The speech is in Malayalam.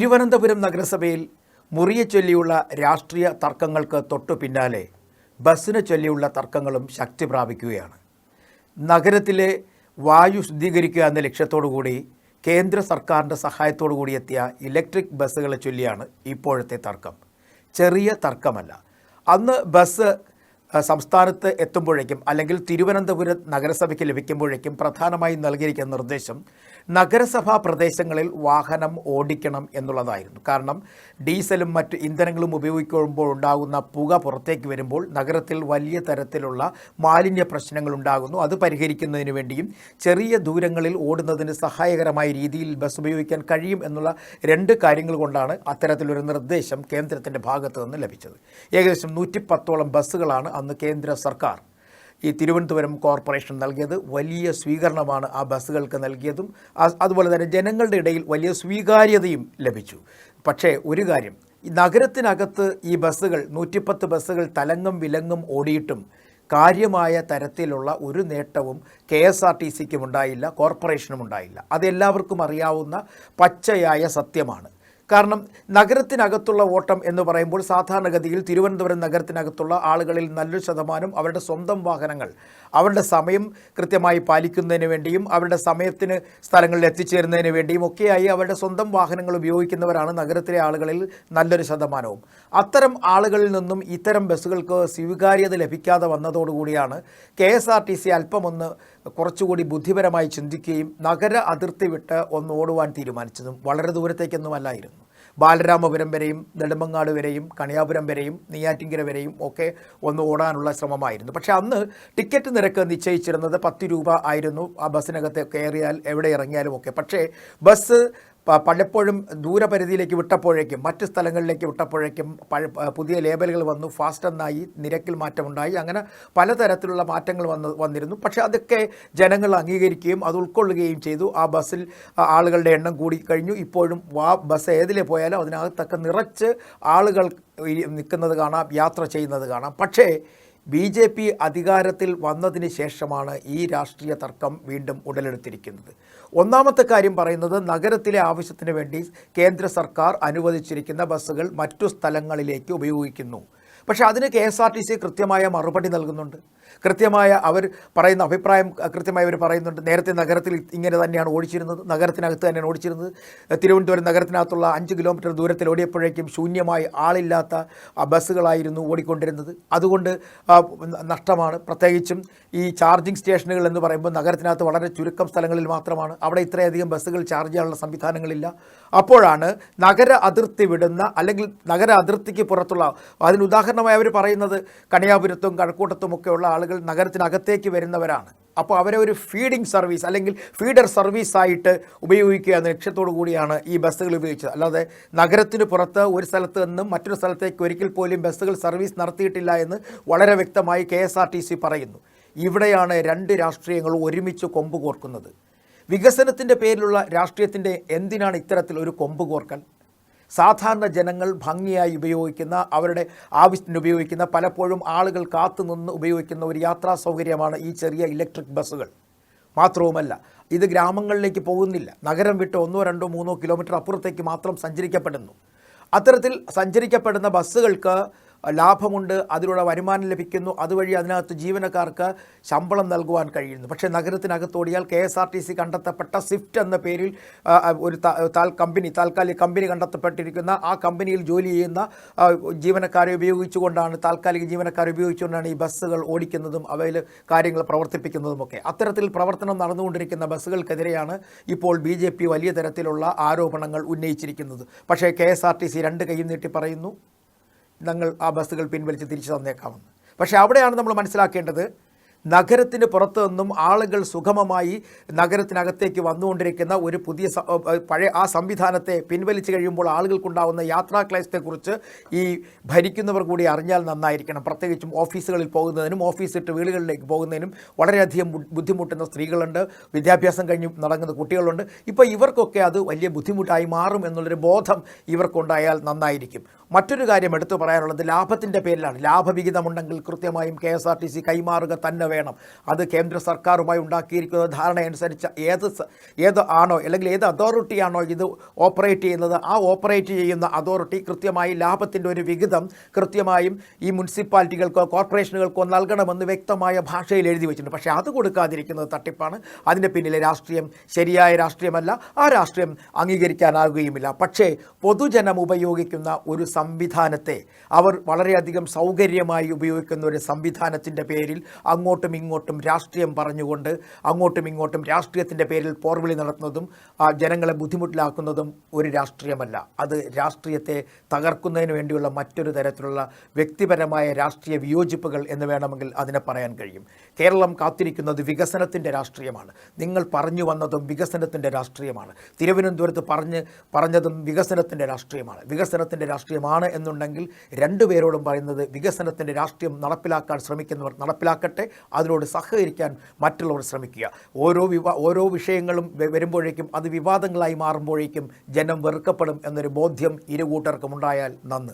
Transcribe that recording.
തിരുവനന്തപുരം നഗരസഭയിൽ മുറിയെ ചൊല്ലിയുള്ള രാഷ്ട്രീയ തർക്കങ്ങൾക്ക് തൊട്ടു പിന്നാലെ ബസ്സിനെ ചൊല്ലിയുള്ള തർക്കങ്ങളും ശക്തി പ്രാപിക്കുകയാണ്. നഗരത്തിലെ വായു ശുദ്ധീകരിക്കുക എന്ന ലക്ഷ്യത്തോടു കൂടി കേന്ദ്ര സർക്കാരിന്റെ സഹായത്തോടു കൂടി എത്തിയ ഇലക്ട്രിക് ബസ്സുകളെ ചൊല്ലിയാണ് ഇപ്പോഴത്തെ തർക്കം. ചെറിയ തർക്കമല്ല. അന്ന് ബസ് സംസ്ഥാനത്ത് എത്തുമ്പോഴേക്കും അല്ലെങ്കിൽ തിരുവനന്തപുരം നഗരസഭയ്ക്ക് ലഭിക്കുമ്പോഴേക്കും പ്രധാനമായും നൽകിയിരിക്കുന്ന നിർദ്ദേശം നഗരസഭാ പ്രദേശങ്ങളിൽ വാഹനം ഓടിക്കണം എന്നുള്ളതായിരുന്നു. കാരണം ഡീസലും മറ്റ് ഇന്ധനങ്ങളും ഉപയോഗിക്കുമ്പോൾ ഉണ്ടാകുന്ന പുക പുറത്തേക്ക് വരുമ്പോൾ നഗരത്തിൽ വലിയ തരത്തിലുള്ള മാലിന്യ പ്രശ്നങ്ങൾ ഉണ്ടാകുന്നു. അത് പരിഹരിക്കുന്നതിന് വേണ്ടിയും ചെറിയ ദൂരങ്ങളിൽ ഓടുന്നതിന് സഹായകരമായ രീതിയിൽ ബസ് ഉപയോഗിക്കാൻ കഴിയും എന്നുള്ള രണ്ട് കാര്യങ്ങൾ കൊണ്ടാണ് അത്തരത്തിലൊരു നിർദ്ദേശം കേന്ദ്രത്തിന്റെ ഭാഗത്തു നിന്ന് ലഭിച്ചത്. ഏകദേശം നൂറ്റി ബസ്സുകളാണ് അന്ന് കേന്ദ്ര സർക്കാർ ഈ തിരുവനന്തപുരം കോർപ്പറേഷൻ നൽകിയത്. വലിയ സ്വീകരണമാണ് ആ ബസ്സുകൾക്ക് നൽകിയതും. അതുപോലെ തന്നെ ജനങ്ങളുടെ ഇടയിൽ വലിയ സ്വീകാര്യതയും ലഭിച്ചു. പക്ഷേ ഒരു കാര്യം നഗരത്തിനകത്ത് ഈ ബസ്സുകൾ നൂറ്റിപ്പത്ത് ബസ്സുകൾ തലങ്ങും വിലങ്ങും ഓടിയിട്ടും കാര്യമായ തരത്തിലുള്ള ഒരു നേട്ടവും കെ എസ് ആർ ടി സിക്കും ഉണ്ടായില്ല കോർപ്പറേഷനും ഉണ്ടായില്ല. അതെല്ലാവർക്കും അറിയാവുന്ന പച്ചയായ സത്യമാണ്. കാരണം നഗരത്തിനകത്തുള്ള ഓട്ടം എന്ന് പറയുമ്പോൾ സാധാരണഗതിയിൽ തിരുവനന്തപുരം നഗരത്തിനകത്തുള്ള ആളുകളിൽ നല്ലൊരു ശതമാനം അവരുടെ സ്വന്തം വാഹനങ്ങൾ അവരുടെ സമയം കൃത്യമായി പാലിക്കുന്നതിന് വേണ്ടിയും അവരുടെ സമയത്തിന് സ്ഥലങ്ങളിൽ എത്തിച്ചേരുന്നതിന് വേണ്ടിയും ഒക്കെയായി അവരുടെ സ്വന്തം വാഹനങ്ങൾ ഉപയോഗിക്കുന്നവരാണ് നഗരത്തിലെ ആളുകളിൽ നല്ലൊരു ശതമാനവും. അത്തരം ആളുകളിൽ നിന്നും ഇത്തരം ബസ്സുകൾക്ക് സ്വീകാര്യത ലഭിക്കാതെ വന്നതോടുകൂടിയാണ് K S R T C അല്പമൊന്ന് കുറച്ചുകൂടി ബുദ്ധിപരമായി ചിന്തിക്കുകയും നഗര അതിർത്തി വിട്ട് ഒന്ന് ഓടുവാൻ തീരുമാനിച്ചതും വളരെ ദൂരത്തേക്കൊന്നും അല്ലായിരുന്നു ബാലരാമപുരം വരെയും നെടുമങ്ങാട് വരെയും കണിയാപുരം വരെയും നെയ്യാറ്റിങ്കര വരെയും ഒക്കെ ഒന്ന് ഓടാനുള്ള ശ്രമമായിരുന്നു. പക്ഷേ അന്ന് ടിക്കറ്റ് നിരക്ക് നിശ്ചയിച്ചിരുന്നത് പത്ത് രൂപ ആയിരുന്നു. ആ ബസ്സിനകത്ത് കയറിയാൽ എവിടെ ഇറങ്ങിയാലും ഒക്കെ. പക്ഷേ ബസ് പലപ്പോഴും ദൂരപരിധിയിലേക്ക് വിട്ടപ്പോഴേക്കും മറ്റ് സ്ഥലങ്ങളിലേക്ക് വിട്ടപ്പോഴേക്കും പുതിയ ലേബലുകൾ വന്നു ഫാസ്റ്റ് എന്നായി നിരക്കിൽ മാറ്റമുണ്ടായി. അങ്ങനെ പലതരത്തിലുള്ള മാറ്റങ്ങൾ വന്ന് വന്നിരുന്നു. പക്ഷേ അതൊക്കെ ജനങ്ങൾ അംഗീകരിക്കുകയും അത് ഉൾക്കൊള്ളുകയും ചെയ്തു. ആ ബസ്സിൽ ആളുകളുടെ എണ്ണം കൂടി കഴിഞ്ഞു. ഇപ്പോഴും വാ ബസ് ഏതിലെ പോയാലും അതിനകത്തൊക്കെ നിറച്ച് ആളുകൾ നിൽക്കുന്നത് കാണാം യാത്ര ചെയ്യുന്നത് കാണാം. പക്ഷേ ബി ജെ പി അധികാരത്തിൽ വന്നതിന് ശേഷമാണ് ഈ രാഷ്ട്രീയ തർക്കം വീണ്ടും ഉടലെടുത്തിരിക്കുന്നത്. ഒന്നാമത്തെ കാര്യം പറയുന്നത് നഗരത്തിലെ ആവശ്യത്തിന് വേണ്ടി കേന്ദ്ര സർക്കാർ അനുവദിച്ചിരിക്കുന്ന ബസ്സുകൾ മറ്റു സ്ഥലങ്ങളിലേക്ക് ഉപയോഗിക്കുന്നു. പക്ഷേ അതിന് കെ കൃത്യമായ മറുപടി നൽകുന്നുണ്ട്. കൃത്യമായ അവർ പറയുന്ന അഭിപ്രായം കൃത്യമായി അവർ പറയുന്നുണ്ട്. നേരത്തെ നഗരത്തിൽ ഇങ്ങനെ തന്നെയാണ് ഓടിച്ചിരുന്നത്. നഗരത്തിനകത്ത് തന്നെയാണ് ഓടിച്ചിരുന്നത്. തിരുവനന്തപുരം നഗരത്തിനകത്തുള്ള അഞ്ച് കിലോമീറ്റർ ദൂരത്തിൽ ഓടിയപ്പോഴേക്കും ശൂന്യമായി ആളില്ലാത്ത ബസ്സുകളായിരുന്നു ഓടിക്കൊണ്ടിരുന്നത്. അതുകൊണ്ട് നഷ്ടമാണ്. പ്രത്യേകിച്ചും ഈ ചാർജിങ് സ്റ്റേഷനുകൾ എന്ന് പറയുമ്പോൾ നഗരത്തിനകത്ത് വളരെ ചുരുക്കം സ്ഥലങ്ങളിൽ മാത്രമാണ്. അവിടെ ഇത്രയധികം ബസ്സുകൾ ചാർജ് ചെയ്യാനുള്ള സംവിധാനങ്ങളില്ല. അപ്പോഴാണ് നഗര അതിർത്തി വിടുന്ന അല്ലെങ്കിൽ നഗര അതിർത്തിക്ക് പുറത്തുള്ള അതിന് ഉദാഹരണമായി അവർ പറയുന്നത് കണിയാപുരത്തും കഴക്കൂട്ടത്തും ഒക്കെയുള്ള ആളുകൾ നഗരത്തിനകത്തേക്ക് വരുന്നവരാണ്. അപ്പോൾ അവരെ ഒരു ഫീഡിംഗ് സർവീസ് അല്ലെങ്കിൽ ഫീഡർ സർവീസ് ആയിട്ട് ഉപയോഗിക്കുക എന്ന ലക്ഷ്യത്തോടു കൂടിയാണ് ഈ ബസ്സുകൾ ഉപയോഗിച്ചത്. അല്ലാതെ നഗരത്തിന് പുറത്ത് ഒരു സ്ഥലത്ത് നിന്നും മറ്റൊരു സ്ഥലത്തേക്ക് ഒരിക്കൽ പോലും ബസ്സുകൾ സർവീസ് നടത്തിയിട്ടില്ല എന്ന് വളരെ വ്യക്തമായി കെ പറയുന്നു. ഇവിടെയാണ് രണ്ട് രാഷ്ട്രീയങ്ങൾ ഒരുമിച്ച് കൊമ്പ് കോർക്കുന്നത്. വികസനത്തിന്റെ പേരിലുള്ള രാഷ്ട്രീയത്തിന്റെ എന്തിനാണ് ഇത്തരത്തിൽ ഒരു കൊമ്പ് കോർക്കൽ? സാധാരണ ജനങ്ങൾ ഭംഗിയായി ഉപയോഗിക്കുന്ന അവരുടെ ആവശ്യത്തിന് ഉപയോഗിക്കുന്ന പലപ്പോഴും ആളുകൾ കാത്തുനിന്ന് ഉപയോഗിക്കുന്ന ഒരു യാത്രാ സൗകര്യമാണ് ഈ ചെറിയ ഇലക്ട്രിക് ബസ്സുകൾ. മാത്രവുമല്ല ഇത് ഗ്രാമങ്ങളിലേക്ക് പോകുന്നില്ല. നഗരം വിട്ട് ഒന്നോ രണ്ടോ മൂന്നോ കിലോമീറ്റർ അപ്പുറത്തേക്ക് മാത്രം സഞ്ചരിക്കപ്പെടുന്നു. അത്തരത്തിൽ സഞ്ചരിക്കപ്പെടുന്ന ബസ്സുകൾക്ക് ലാഭമുണ്ട് അതിലൂടെ വരുമാനം ലഭിക്കുന്നു. അതുവഴി അതിനകത്ത് ജീവനക്കാർക്ക് ശമ്പളം നൽകുവാൻ കഴിയുന്നു. പക്ഷേ നഗരത്തിനകത്തോടിയാൽ K S R T C കണ്ടെത്തപ്പെട്ട Swift എന്ന പേരിൽ ഒരു താൽ കമ്പനി താൽക്കാലിക കമ്പനി കണ്ടെത്തപ്പെട്ടിരിക്കുന്ന ആ കമ്പനിയിൽ ജോലി ചെയ്യുന്ന ജീവനക്കാരെ ഉപയോഗിച്ചുകൊണ്ടാണ് താൽക്കാലിക ജീവനക്കാരെ ഉപയോഗിച്ചുകൊണ്ടാണ് ഈ ബസ്സുകൾ ഓടിക്കുന്നതും അവയിൽ കാര്യങ്ങൾ പ്രവർത്തിപ്പിക്കുന്നതുമൊക്കെ. അത്തരത്തിൽ പ്രവർത്തനം നടന്നുകൊണ്ടിരിക്കുന്ന ബസ്സുകൾക്കെതിരെയാണ് ഇപ്പോൾ ബി വലിയ തരത്തിലുള്ള ആരോപണങ്ങൾ ഉന്നയിച്ചിരിക്കുന്നത്. പക്ഷേ കെ രണ്ട് കൈയും നീട്ടി പറയുന്നു ഞങ്ങൾ ആ ബസ്സുകൾ പിൻവലിച്ച് തിരിച്ചു തന്നേക്കാമെന്ന്. പക്ഷേ അവിടെയാണ് നമ്മൾ മനസ്സിലാക്കേണ്ടത് നഗരത്തിന് പുറത്തു നിന്നും ആളുകൾ സുഗമമായി നഗരത്തിനകത്തേക്ക് വന്നുകൊണ്ടിരിക്കുന്ന ഒരു പുതിയ പഴയ ആ സംവിധാനത്തെ പിൻവലിച്ചു കഴിയുമ്പോൾ ആളുകൾക്കുണ്ടാവുന്ന യാത്രാ ക്ലേശത്തെക്കുറിച്ച് ഈ ഭരിക്കുന്നവർ കൂടി അറിഞ്ഞാൽ നന്നായിരിക്കണം. പ്രത്യേകിച്ചും ഓഫീസുകളിൽ പോകുന്നതിനും ഓഫീസ് ഇട്ട് വീടുകളിലേക്ക് പോകുന്നതിനും വളരെയധികം ബുദ്ധിമുട്ടുന്ന സ്ത്രീകളുണ്ട്. വിദ്യാഭ്യാസം കഴിഞ്ഞ് നടങ്ങുന്ന കുട്ടികളുണ്ട്. ഇപ്പോൾ ഇവർക്കൊക്കെ അത് വലിയ ബുദ്ധിമുട്ടായി മാറും എന്നുള്ളൊരു ബോധം ഇവർക്കുണ്ടായാൽ നന്നായിരിക്കും. മറ്റൊരു കാര്യം എടുത്തു പറയാനുള്ളത് ലാഭത്തിന്റെ പേരിലാണ്. ലാഭവിഹിതമുണ്ടെങ്കിൽ കൃത്യമായും K S R T C കൈമാറുക തന്നെ വേണം. അത് കേന്ദ്ര സർക്കാരുമായി ഉണ്ടാക്കിയിരിക്കുന്ന ധാരണയനുസരിച്ച് ഏത് ഏത് ആണോ അല്ലെങ്കിൽ ഏത് അതോറിറ്റിയാണോ ഇത് ഓപ്പറേറ്റ് ചെയ്യുന്നത് ആ ഓപ്പറേറ്റ് ചെയ്യുന്ന അതോറിറ്റി കൃത്യമായി ലാഭത്തിന്റെ ഒരു വിഹിതം കൃത്യമായും ഈ മുനിസിപ്പാലിറ്റികൾക്കോ കോർപ്പറേഷനുകൾക്കോ നൽകണമെന്ന് വ്യക്തമായ ഭാഷയിൽ എഴുതി വെച്ചിട്ടുണ്ട്. പക്ഷേ അത് കൊടുക്കാതിരിക്കുന്നത് തട്ടിപ്പാണ്. അതിന്റെ പിന്നിലെ രാഷ്ട്രീയം ശരിയായ രാഷ്ട്രീയമല്ല. ആ രാഷ്ട്രീയം അംഗീകരിക്കാനാകുകയുമില്ല. പക്ഷേ പൊതുജനം ഉപയോഗിക്കുന്ന ഒരു സംവിധാനത്തെ അവർ വളരെയധികം സൗകര്യമായി ഉപയോഗിക്കുന്ന ഒരു സംവിധാനത്തിന്റെ പേരിൽ അങ്ങോട്ടും ഇങ്ങോട്ടും രാഷ്ട്രീയം പറഞ്ഞുകൊണ്ട് അങ്ങോട്ടും ഇങ്ങോട്ടും രാഷ്ട്രീയത്തിന്റെ പേരിൽ പോർവിളി നടത്തുന്നതും ആ, ജനങ്ങളെ ബുദ്ധിമുട്ടിലാക്കുന്നതും ഒരു രാഷ്ട്രീയമല്ല. അത് രാഷ്ട്രീയത്തെ തകർക്കുന്നതിന് വേണ്ടിയുള്ള മറ്റൊരു തരത്തിലുള്ള വ്യക്തിപരമായ രാഷ്ട്രീയ വിയോജിപ്പുകൾ എന്ന് വേണമെങ്കിൽ അതിനെ പറയാൻ കഴിയും. കേരളം കാത്തിരിക്കുന്നത് വികസനത്തിന്റെ രാഷ്ട്രീയമാണ്. നിങ്ങൾ പറഞ്ഞു വന്നതും വികസനത്തിന്റെ രാഷ്ട്രീയമാണ്. തിരുവനന്തപുരത്ത് പറഞ്ഞ് പറഞ്ഞതും വികസനത്തിന്റെ രാഷ്ട്രീയമാണ്. വികസനത്തിന്റെ രാഷ്ട്രീയമാണ് എന്നുണ്ടെങ്കിൽ രണ്ടുപേരോടും പറയുന്നത് വികസനത്തിന്റെ രാഷ്ട്രീയം നടപ്പിലാക്കാൻ ശ്രമിക്കുന്നവർ നടപ്പിലാക്കട്ടെ അതിനോട് സഹകരിക്കാൻ മറ്റുള്ളവർ ശ്രമിക്കുക. ഓരോ വിവാ ഓരോ വിഷയങ്ങളും വരുമ്പോഴേക്കും അത് വിവാദങ്ങളായി മാറുമ്പോഴേക്കും ജനം വെറുക്കപ്പെടും എന്നൊരു ബോധ്യം ഇരു കൂട്ടർക്കും ഉണ്ടായാൽ നന്ന്.